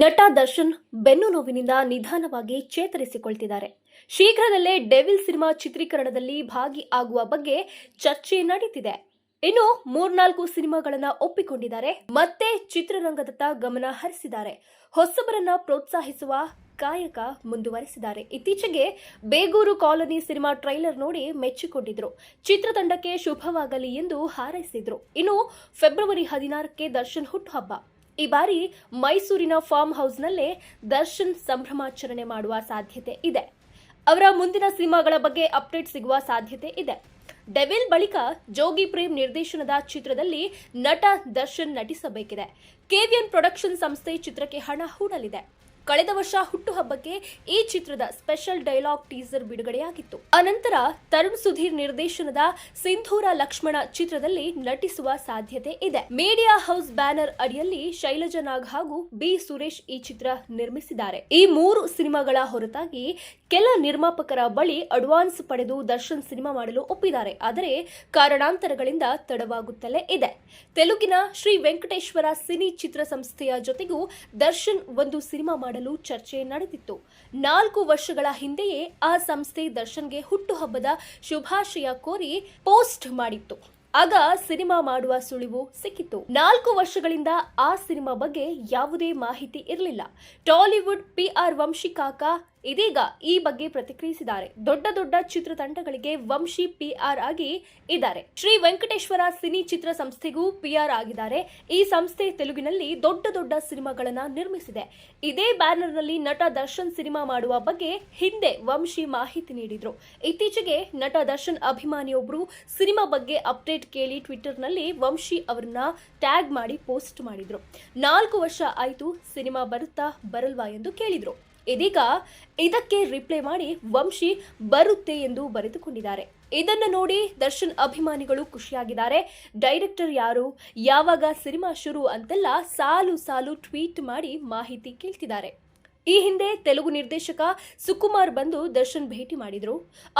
ನಟ ದರ್ಶನ್ ಬೆನ್ನು ನೋವಿನಿಂದ ನಿಧಾನವಾಗಿ ಚೇತರಿಸಿಕೊಳ್ತಿದ್ದಾರೆ. ಶೀಘ್ರದಲ್ಲೇ ಡೆವಿಲ್ ಸಿನಿಮಾ ಚಿತ್ರೀಕರಣದಲ್ಲಿ ಭಾಗಿ ಆಗುವ ಬಗ್ಗೆ ಚರ್ಚೆ ನಡೀತಿದೆ. ಇನ್ನು ಮೂರ್ನಾಲ್ಕು ಸಿನಿಮಾಗಳನ್ನ ಒಪ್ಪಿಕೊಂಡಿದ್ದಾರೆ. ಮತ್ತೆ ಚಿತ್ರರಂಗದತ್ತ ಗಮನ ಹರಿಸಿದ್ದಾರೆ. ಹೊಸಬರನ್ನ ಪ್ರೋತ್ಸಾಹಿಸುವ ಕಾಯಕ ಮುಂದುವರೆಸಿದ್ದಾರೆ. ಇತ್ತೀಚೆಗೆ ಬೇಗೂರು ಕಾಲೋನಿ ಸಿನಿಮಾ ಟ್ರೈಲರ್ ನೋಡಿ ಮೆಚ್ಚಿಕೊಂಡಿದ್ರು. ಚಿತ್ರತಂಡಕ್ಕೆ ಶುಭವಾಗಲಿ ಎಂದು ಹಾರೈಸಿದ್ರು. ಇನ್ನು ಫೆಬ್ರವರಿ ಹದಿನಾರಕ್ಕೆ ದರ್ಶನ್ ಹುಟ್ಟುಹಬ್ಬ. ಈ ಬಾರಿ ಮೈಸೂರಿನ ಫಾರ್ಮ್ ಹೌಸ್ನಲ್ಲೇ ದರ್ಶನ್ ಸಂಭ್ರಮಾಚರಣೆ ಮಾಡುವ ಸಾಧ್ಯತೆ ಇದೆ. ಅವರ ಮುಂದಿನ ಸಿನಿಮಾಗಳ ಬಗ್ಗೆ ಅಪ್ಡೇಟ್ ಸಿಗುವ ಸಾಧ್ಯತೆ ಇದೆ. ಡೆವಿಲ್ ಬಳಿಕ ಜೋಗಿ ಪ್ರೇಮ್ ನಿರ್ದೇಶನದ ಚಿತ್ರದಲ್ಲಿ ನಟ ದರ್ಶನ್ ನಟಿಸಬೇಕಿದೆ. ಕೆವಿಎನ್ ಪ್ರೊಡಕ್ಷನ್ ಸಂಸ್ಥೆ ಚಿತ್ರಕ್ಕೆ ಹಣ ಹೂಡಲಿದೆ. ಕಳೆದ ವರ್ಷ ಹುಟ್ಟುಹಬ್ಬಕ್ಕೆ ಈ ಚಿತ್ರದ ಸ್ಪೆಷಲ್ ಡೈಲಾಗ್ ಟೀಸರ್ ಬಿಡುಗಡೆಯಾಗಿತ್ತು. ಅನಂತರ ತರುಣ್ ಸುಧೀರ್ ನಿರ್ದೇಶನದ ಸಿಂಧೂರ ಲಕ್ಷ್ಮಣ ಚಿತ್ರದಲ್ಲಿ ನಟಿಸುವ ಸಾಧ್ಯತೆ ಇದೆ. ಮೀಡಿಯಾ ಹೌಸ್ ಬ್ಯಾನರ್ ಅಡಿಯಲ್ಲಿ ಶೈಲಜಾ ನಾಗ್ ಹಾಗೂ ಬಿ ಸುರೇಶ್ ಈ ಚಿತ್ರ ನಿರ್ಮಿಸಿದ್ದಾರೆ. ಈ ಮೂರು ಸಿನಿಮಾಗಳ ಹೊರತಾಗಿ ಕೆಲ ನಿರ್ಮಾಪಕರ ಬಳಿ ಅಡ್ವಾನ್ಸ್ ಪಡೆದು ದರ್ಶನ್ ಸಿನಿಮಾ ಮಾಡಲು ಒಪ್ಪಿದ್ದಾರೆ. ಆದರೆ ಕಾರಣಾಂತರಗಳಿಂದ ತಡವಾಗುತ್ತಲೇ ಇದೆ. ತೆಲುಗಿನ ಶ್ರೀ ವೆಂಕಟೇಶ್ವರ ಸಿನಿ ಚಿತ್ರಸಂಸ್ಥೆಯ ಜೊತೆಗೂ ದರ್ಶನ್ ಒಂದು ಸಿನಿಮಾ ಮಾಡಲು ಚರ್ಚೆ ನಡೆದಿತ್ತು. ನಾಲ್ಕು ವರ್ಷಗಳ ಹಿಂದೆಯೇ ಆ ಸಂಸ್ಥೆ ದರ್ಶನ್ಗೆ ಹುಟ್ಟುಹಬ್ಬದ ಶುಭಾಶಯ ಕೋರಿ ಪೋಸ್ಟ್ ಮಾಡಿತ್ತು. ಆಗ ಸಿನಿಮಾ ಮಾಡುವ ಸುಳಿವು ಸಿಕ್ಕಿತ್ತು ನಾಲ್ಕು ವರ್ಷಗಳಿಂದ ಆ ಸಿನಿಮಾ ಬಗ್ಗೆ ಯಾವುದೇ ಮಾಹಿತಿ ಇರಲಿಲ್ಲ. ಟಾಲಿವುಡ್ ಪಿ ಆರ್ ಕಾಕ ಇದೀಗ ಈ ಬಗ್ಗೆ ಪ್ರತಿಕ್ರಿಯಿಸಿದ್ದಾರೆ. ದೊಡ್ಡ ದೊಡ್ಡ ಚಿತ್ರತಂಡಗಳಿಗೆ ವಂಶಿ ಪಿ ಆರ್ ಆಗಿ ಇದ್ದಾರೆ. ಶ್ರೀ ವೆಂಕಟೇಶ್ವರ ಸಿನಿ ಚಿತ್ರ ಸಂಸ್ಥೆಗೂ ಪಿ ಆರ್ ಆಗಿದ್ದಾರೆ. ಈ ಸಂಸ್ಥೆ ತೆಲುಗಿನಲ್ಲಿ ದೊಡ್ಡ ದೊಡ್ಡ ಸಿನಿಮಾಗಳನ್ನ ನಿರ್ಮಿಸಿದೆ. ಇದೇ ಬ್ಯಾನರ್ನಲ್ಲಿ ನಟ ದರ್ಶನ್ ಸಿನಿಮಾ ಮಾಡುವ ಬಗ್ಗೆ ಹಿಂದೆ ವಂಶಿ ಮಾಹಿತಿ ನೀಡಿದ್ರು. ಇತ್ತೀಚೆಗೆ ನಟ ದರ್ಶನ್ ಅಭಿಮಾನಿಯೊಬ್ಬರು ಸಿನಿಮಾ ಬಗ್ಗೆ ಅಪ್ಡೇಟ್ ಕೇಳಿ ಟ್ವಿಟರ್ನಲ್ಲಿ ವಂಶಿ ಅವರನ್ನ ಟ್ಯಾಗ್ ಮಾಡಿ ಪೋಸ್ಟ್ ಮಾಡಿದ್ರು. ನಾಲ್ಕು ವರ್ಷ ಆಯ್ತು ಸಿನಿಮಾ ಬರುತ್ತಾ ಬರಲ್ವಾ ಎಂದು ಕೇಳಿದ್ರು. ಇದೀಗ ಇದಕ್ಕೆ ರಿಪ್ಲೈ ಮಾಡಿ ವಂಶಿ ಬರುತ್ತೆ ಎಂದು ಬರೆದುಕೊಂಡಿದ್ದಾರೆ. ಇದನ್ನು ನೋಡಿ ದರ್ಶನ್ ಅಭಿಮಾನಿಗಳು ಖುಷಿಯಾಗಿದ್ದಾರೆ. ಡೈರೆಕ್ಟರ್ ಯಾರು, ಯಾವಾಗ ಸಿನಿಮಾ ಶುರು ಅಂತೆಲ್ಲ ಸಾಲು ಸಾಲು ಟ್ವೀಟ್ ಮಾಡಿ ಮಾಹಿತಿ ಕೇಳ್ತಿದ್ದಾರೆ. ಈ ಹಿಂದೆ ತೆಲುಗು ನಿರ್ದೇಶಕ ಸುಕುಮಾರ್ ಬಂದು ದರ್ಶನ್ ಭೇಟಿ ಮಾಡಿದ್ರು.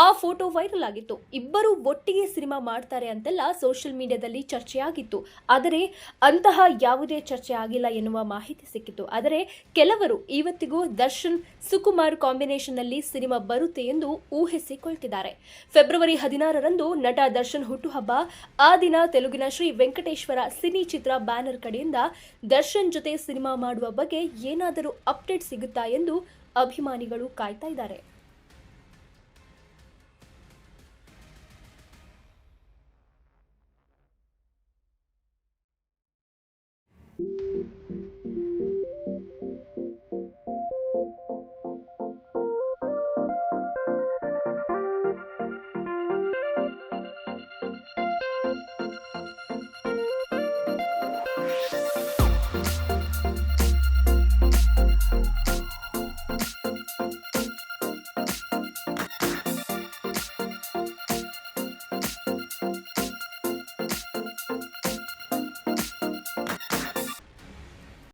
ಆ ಫೋಟೋ ವೈರಲ್ ಆಗಿತ್ತು. ಇಬ್ಬರು ಒಟ್ಟಿಗೆ ಸಿನಿಮಾ ಮಾಡ್ತಾರೆ ಅಂತೆಲ್ಲ ಸೋಷಿಯಲ್ ಮೀಡಿಯಾದಲ್ಲಿ ಚರ್ಚೆಯಾಗಿತ್ತು. ಆದರೆ ಅಂತಹ ಯಾವುದೇ ಚರ್ಚೆ ಆಗಿಲ್ಲ ಎನ್ನುವ ಮಾಹಿತಿ ಸಿಕ್ಕಿತ್ತು. ಆದರೆ ಕೆಲವರು ಇವತ್ತಿಗೂ ದರ್ಶನ್ ಸುಕುಮಾರ್ ಕಾಂಬಿನೇಷನ್ನಲ್ಲಿ ಸಿನಿಮಾ ಬರುತ್ತೆ ಎಂದು ಊಹಿಸಿಕೊಳ್ತಿದ್ದಾರೆ. ಫೆಬ್ರವರಿ ಹದಿನಾರರಂದು ನಟ ದರ್ಶನ್ ಹುಟ್ಟುಹಬ್ಬ. ಆ ದಿನ ತೆಲುಗಿನ ಶ್ರೀ ವೆಂಕಟೇಶ್ವರ ಸಿನಿ ಚಿತ್ರ ಬ್ಯಾನರ್ ಕಡೆಯಿಂದ ದರ್ಶನ್ ಜೊತೆ ಸಿನಿಮಾ ಮಾಡುವ ಬಗ್ಗೆ ಏನಾದರೂ ಅಪ್ಡೇಟ್ ಎಂದು ಅಭಿಮಾನಿಗಳು ಕಾಯ್ತಾ ಇದ್ದಾರೆ.